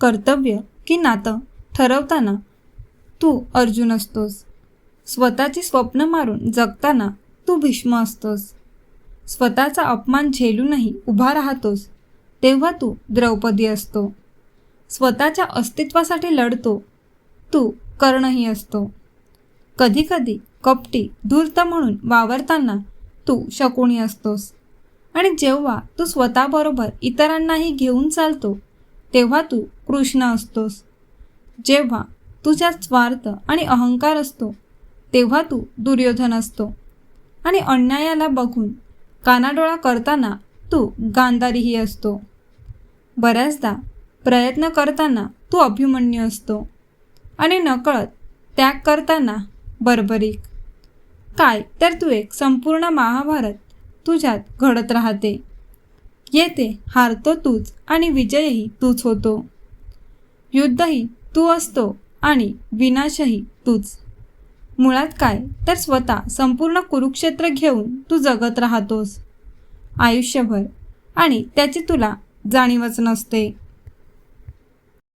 कर्तव्य की नातं ठरवताना तू अर्जुन असतोस. स्वतःची स्वप्न मारून जगताना तू भीष्म असतोस. स्वतःचा अपमान झेलूनही उभा राहतोस तेव्हा तू द्रौपदी असतो. स्वतःच्या अस्तित्वासाठी लढतो तू कर्णही असतो. कधीकधी कपटी धूर्त म्हणून वावरताना तू शकुनी असतोस. आणि जेव्हा तू स्वतःबरोबर इतरांनाही घेऊन चालतो तेव्हा तू कृष्ण असतोस. जेव्हा तुझ्यात स्वार्थ आणि अहंकार असतो तेव्हा तू दुर्योधन असतो. आणि अन्यायाला बघून कानाडोळा करताना तू गांधारीही असतो. बऱ्याचदा प्रयत्न करताना तू अभिमन्यू असतो आणि नकळत त्याग करताना बर्बरीक. काय तर तू एक संपूर्ण महाभारत तुझ्यात घडत राहते. येथे हारतो तूच आणि विजयही तूच होतो. युद्धही तू असतो आणि विनाशही तूच. मुळात काय? तर स्वतः संपूर्ण कुरुक्षेत्र घेऊन तू जगत राहतोस. आयुष्यभर. आणि त्याची तुला जाणीवच नसते.